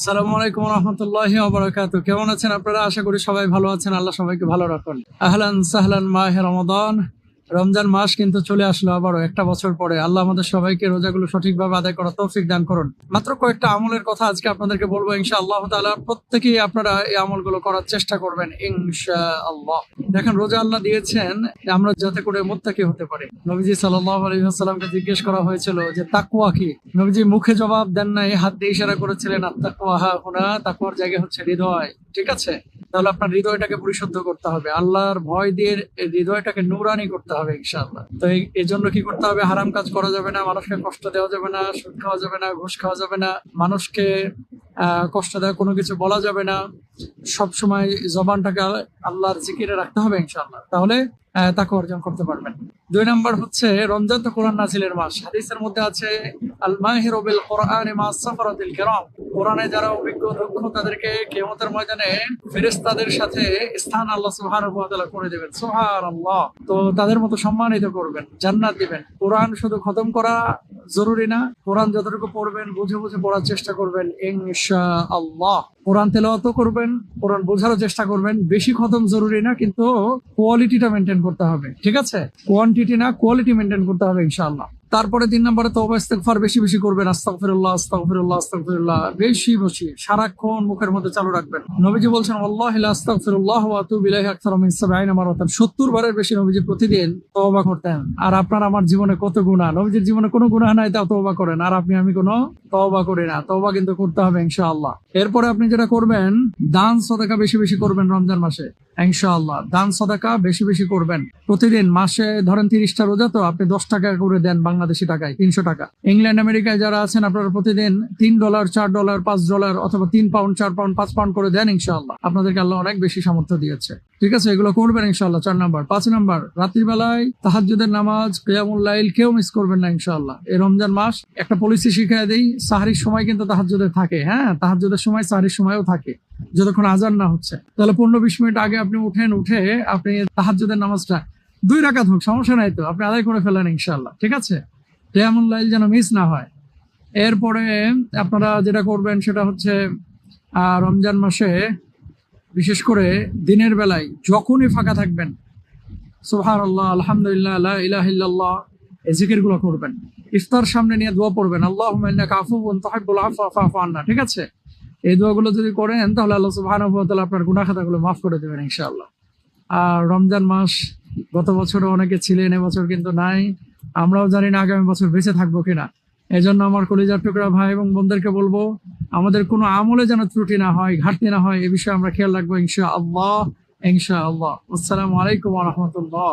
আসসালামু আলাইকুম রহমতুল্লাহি ওবরাকাতু কেমন আছেন আপনারা? আশা করি সবাই ভালো আছেন। আল্লাহ সবাইকে ভালো রাখুন। আহলান সাহলান মাহে রমাদান। রমজান মাস কিন্তু চলে আসলো আবারও একটা বছর পরে। আল্লাহ আমাদের সবাইকে রোজাগুলো সঠিকভাবে আদায় করা তৌফিক দান করুন। মাত্র কয়েকটা আমলের কথা আজকে আপনাদেরকে বলব ইনশা আল্লাহ তাআলা। প্রত্যেকেই আপনারা এই আমলগুলো করার চেষ্টা করবেন ইনশা আল্লাহ দেখেন, রোজা আল্লাহ দিয়েছেন আমরা যাতে করে মোত্তাকি হতে পারি। নবীজি ওয়াসাল্লামকে জিজ্ঞেস করা হয়েছিল যে তাকুয়া কি? নবীজি মুখে জবাব দেন নাই, হাত দিয়ে ইশারা করেছিলেন আত্মাকওয়া হা হুনা তাকওয়ার জায়গা হচ্ছে হৃদয়। ঠিক আছে? তাহলে আপনার হৃদয়টাকে পরিশুদ্ধ করতে হবে। আল্লাহর ভয় দিয়ে হৃদয়টাকে নুরানি করতে হবে ইনশাল্লাহ তো এই- জন্য কি করতে হবে? হারাম কাজ করা যাবে না, মানুষকে কষ্ট দেওয়া যাবে না, সুদ খাওয়া যাবে না, ঘুষ খাওয়া যাবে না, মানুষকে কষ্ট দেওয়া, কোনো কিছু বলা যাবে না। সব সময় জবানটাকে আল্লাহর জিকিরে রাখতে হবে ইনশাল্লাহ তাহলে তাকে অর্জন করতে পারবেন। দুই নম্বর হচ্ছে রমজান তো কোরআন নাজিলের মাস। হাদিসের মধ্যে আছে আল মাহির কোরআন মাস সাফরাতিল কিরাম। কোরআনে যারা অভিজ্ঞ দক্ষ, তাদেরকে কিয়ামতের ময়দানে ফেরেশতাদের সাথে স্থান আল্লাহ সুবহানাহু ওয়া তাআলা করে দেবেন। সুবহানাল্লাহ। তো তাদের মতো সম্মানিত করবেন, জান্নাত দিবেন। কোরআন শুধু খতম করা জরুরি না। কোরআন যতটুকু পড়বেন, বুঝে বুঝে পড়ার চেষ্টা করবেন, ইনশাআল্লাহ। কোরআন তেলাওয়াত করবেন, কোরআন বোঝারও চেষ্টা করবেন। বেশি খতম জরুরি না, কিন্তু কোয়ালিটিটা মেনটেন করতে হবে। ঠিক আছে? কোয়ান্টিটি না কোয়ালিটি মেনটেন করতে হবে, ইনশাআল্লাহ। তারপরে তিন নম্বরে তো ইস্তেগফার বেশি বেশি করবেন, আস্তাগফিরুল্লাহ আস্তাগফিরুল্লাহ আস্তাগফিরুল্লাহ, বেশি বেশি, সারাক্ষণ মুখের মধ্যে চালু রাখবেন। নবীজি বলছেন আল্লাহ আস্তাগফিরুল্লাহ ওয়া আতুবু ইলাইহি আকসার মিন 70 মারাতান। 70 বারের বেশি নবীজি প্রতিদিন তওবা করতেন। আর আপনার আমার জীবনে কত গুনাহ? নবীজির জীবনে কোনো গুনাহ নাই, তাও তওবা করেন। আর আপনি, আমি কোনো তওবা করি না। তওবা কিন্তু করতে হবে ইনশাআল্লাহ। এরপরে আপনি যেটা করবেন, দান সদাকা বেশি বেশি করবেন রমজান মাসে। ইনশাআল্লাহ, দান সদাকা বেশি বেশি করবেন। প্রতিদিন মাসে ধরেন তিরিশটা রোজা, তো আপনি দশ টাকা করে দেন বাংলাদেশি টাকায়, তিনশো টাকা। ইংল্যান্ড, আমেরিকায় যারা আছেন, আপনারা প্রতিদিন তিন ডলার, চার ডলার, পাঁচ ডলার অথবা তিন পাউন্ড, চার পাউন্ড, পাঁচ পাউন্ড করে দেন ইনশাআল্লাহ। আপনাদেরকে আল্লাহ অনেক বেশি সামর্থ্য দিয়েছে। ঠিক আছে, এগুলো করবেন ইনশাআল্লাহ, চার নাম্বার। পাঁচ নাম্বার রাত্রিবেলায় তাহাজ্জুদের নামাজ লাইল কেউ মিস করবেন না ইনশাআল্লাহ। এই রমজান মাস একটা পলিসি শিখিয়ে দেই, সাহারির সময় কিন্তু তাহাজ্জুদের থাকে। হ্যাঁ তাহাজ্জুদের সময় সাহারির সময়ও থাকে, যতক্ষণ আজান না হচ্ছে। তাহলে পনেরো বিশ মিনিট আগে আপনি উঠেন, উঠে আপনি তাহাজ্জুদের নামাজটা দুই রাকাত হোক, সমস্যা নাই তো। আপনি আদায় করে ফেলেন ইনশাল্লাহ ঠিক আছে? কেয়ামুল লাইল যেন মিস না হয়। এরপরে আপনারা যেটা করবেন সেটা হচ্ছে রমজান মাসে বিশেষ করে দিনের বেলায় যখনই ফাঁকা থাকবেন সুহান আল্লাহ আলহামদুলিল্লাহ, লা ইলাহা ইল্লাল্লাহ, এই জিকিরগুলো করবেন। ইফতার সামনে নিয়ে দোয়া পড়বেন আল্লাহ কাফু তাহিবুল আফা ঠিক আছে? এই দোয়াগুলো যদি করেন, তাহলে আল্লাহ তাআলা আপনার গুনাহ খাতাগুলো মাফ করে দেবেন ইনশাআল্লাহ। আর রমজান মাস গত বছরও অনেকে ছিলেন, এবছর কিন্তু নাই। আমরাও জানি না আগামী বছর বেঁচে থাকব কিনা। এই জন্য আমার কলিজার টুকরা ভাই এবং বোনদেরকে বলব, আমাদের কোনো আমলে যেন ত্রুটি না হয়, ঘাটতি না হয়, এ বিষয়ে আমরা খেয়াল রাখব ইনশা আল্লাহ ইনশা আল্লাহ আসসালামু আলাইকুম রহমতুল্লাহ।